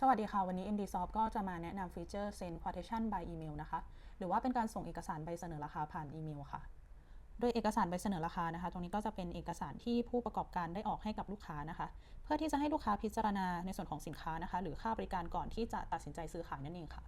สวัสดีค่ะ วันนี้ MDSoft ก็จะมาแนะนำฟีเจอร์ Send Quotation by Email นะคะ หรือว่าเป็นการส่งเอกสารใบเสนอราคาผ่านอีเมลค่ะ โดยเอกสารใบเสนอราคานะคะ ตรงนี้ก็จะเป็นเอกสารที่ผู้ประกอบการได้ออกให้กับลูกค้านะคะ เพื่อที่จะให้ลูกค้าพิจารณาในส่วนของสินค้านะคะ หรือค่าบริการก่อนที่จะตัดสินใจซื้อขายนั่นเองค่ะ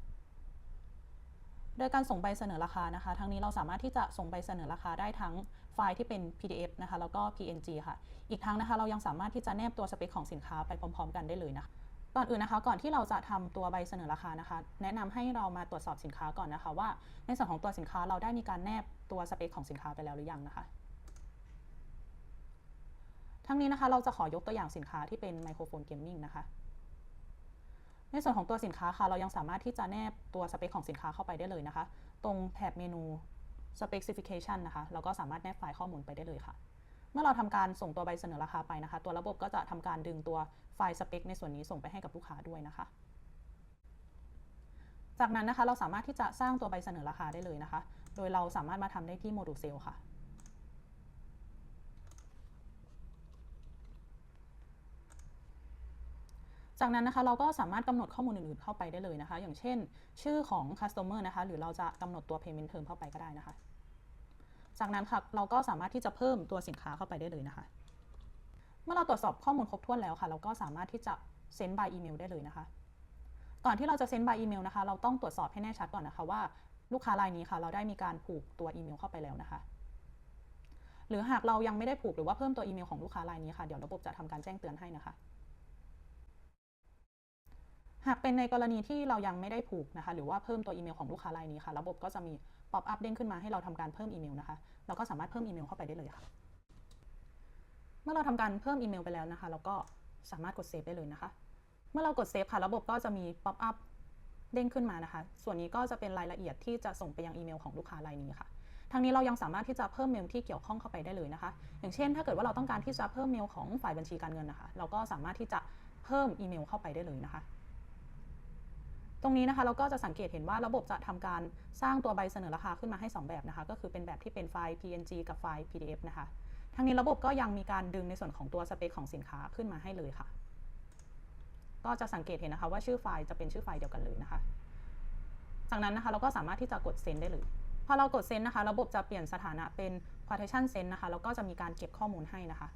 โดยการส่งใบเสนอราคานะคะ ทั้งนี้เราสามารถที่จะส่งใบเสนอราคาได้ทั้งไฟล์ที่เป็น PDF นะคะ แล้วก็ PNG ค่ะ อีกทั้งนะคะ เรายังสามารถที่จะแนบตัวสเปคของสินค้าไปพร้อม ๆ กันได้เลยนะคะ ก่อนอื่นนะคะ ก่อนที่เราจะทำตัวใบเสนอราคานะคะ แนะนำให้เรามาตรวจสอบสินค้าก่อนนะคะว่า ในส่วนของตัวสินค้าเราได้มีการแนบตัวสเปคของสินค้าไปแล้วหรือยังนะคะ ทั้งนี้นะคะเราจะขอยกตัวอย่างสินค้าที่เป็นไมโครโฟนเกมมิ่งนะคะ ในส่วนของตัวสินค้าค่ะเรายังสามารถที่จะแนบตัวสเปคของสินค้าเข้าไปได้เลยนะคะ ตรงแถบเมนู specification นะคะ เราก็สามารถแนบไฟล์ข้อมูลไปได้เลยค่ะ มื่อเราทำการส่งตัวใบเสนอราคาไปนะคะ ตัวระบบก็จะทำการดึงตัวไฟล์สเปคในส่วนนี้ส่งไปให้กับลูกค้าด้วยนะคะ จากนั้นนะคะเราสามารถที่จะสร้างตัวใบเสนอราคาได้เลยนะคะ โดยเราสามารถมาทำได้ที่โมดูลเซลค่ะจากนั้นนะคะเราก็สามารถกำหนดข้อมูลอื่นๆเข้าไปได้เลยนะคะ อย่างเช่น ชื่อของ customer นะคะ หรือเราจะกำหนดตัว payment term เข้าไปก็ได้นะคะ จากนั้นค่ะเราก็สามารถที่จะเพิ่มตัวสินค้าเข้าไปได้เลยนะคะ เมื่อเราตรวจสอบข้อมูลครบถ้วนแล้วค่ะ เราก็สามารถที่จะเซ็น by อีเมลได้เลยนะคะ ก่อนที่เราจะเซ็น by อีเมลนะคะ เราต้องตรวจสอบให้แน่ชัดก่อนนะคะว่าลูกค้ารายนี้ค่ะ เราได้มีการผูกตัวอีเมลเข้าไปแล้วนะคะ หรือหากเรายังไม่ได้ผูกหรือว่าเพิ่มตัวอีเมลของลูกค้ารายนี้ค่ะ เดี๋ยวระบบจะทำการแจ้งเตือนให้นะคะ หากเป็นในกรณีที่เรายังไม่ได้ผูกนะคะ หรือว่าเพิ่มตัวอีเมลของลูกค้ารายนี้ค่ะ ระบบก็จะมีป๊อปอัพเด้งขึ้นมาให้เราทำการเพิ่มอีเมลนะคะ เราก็สามารถเพิ่มอีเมลเข้าไปได้เลยค่ะ เมื่อเราทำการเพิ่มอีเมลไปแล้วนะคะ เราก็สามารถกดเซฟได้เลยนะคะ เมื่อเรากดเซฟค่ะ ระบบก็จะมีป๊อปอัพเด้งขึ้นมานะคะ ส่วนนี้ก็จะเป็นรายละเอียดที่จะส่งไปยังอีเมลของลูกค้ารายนี้ค่ะทางนี้เรายังสามารถที่จะเพิ่มเมลที่เกี่ยวข้องเข้าไปได้เลยนะคะ อย่างเช่น ถ้าเกิดว่าเราต้องการที่จะเพิ่มเมลของฝ่ายบัญชีการเงินนะคะ เราก็สามารถที่จะเพิ่มอีเมลเข้าไปได้เลยนะคะ ตรงนี้นะคะเราก็จะสังเกตเห็นว่าระบบจะทำการสร้างตัวใบเสนอราคาขึ้นมาให้ 2 แบบนะคะ ก็คือเป็นแบบที่เป็นไฟล์ PNG กับไฟล์ PDF นะคะ ทั้งนี้ระบบก็ยังมีการดึงในส่วนของตัวสเปคของสินค้าขึ้นมาให้เลยค่ะ ก็จะสังเกตเห็นนะคะว่าชื่อไฟล์จะเป็นชื่อไฟล์เดียวกันเลยนะคะ จากนั้นนะคะเราก็สามารถที่จะกดเซ็นได้เลย พอเรากดเซ็นนะคะ ระบบจะเปลี่ยนสถานะเป็น quotation send นะคะ แล้วก็จะมีการเก็บข้อมูลให้นะคะ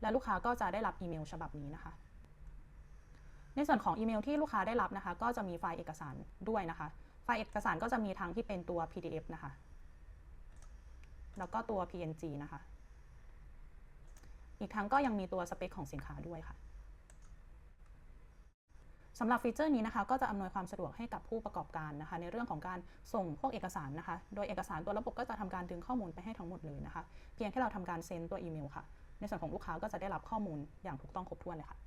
และลูกค้าก็จะได้รับอีเมลฉบับนี้นะคะ ในส่วนของอีเมลที่ลูกค้าได้รับนะคะ ก็จะมีไฟล์เอกสารด้วยนะคะ ไฟล์เอกสารก็จะมีทั้งที่เป็นตัว PDF นะคะ แล้วก็ตัว PNG นะคะ อีกทั้งก็ยังมีตัวสเปคของสินค้าด้วยค่ะสำหรับฟีเจอร์นี้นะคะก็จะอำนวยความสะดวกให้กับผู้ประกอบการนะคะ ในเรื่องของการส่งพวกเอกสารนะคะ โดยเอกสารตัวระบบก็จะทำการดึงข้อมูลไปให้ทั้งหมดเลยนะคะ เพียงแค่เราทำการเซ็นตัวอีเมลค่ะ ในส่วนของลูกค้าก็จะได้รับข้อมูลอย่างถูกต้องครบถ้วนเลยค่ะ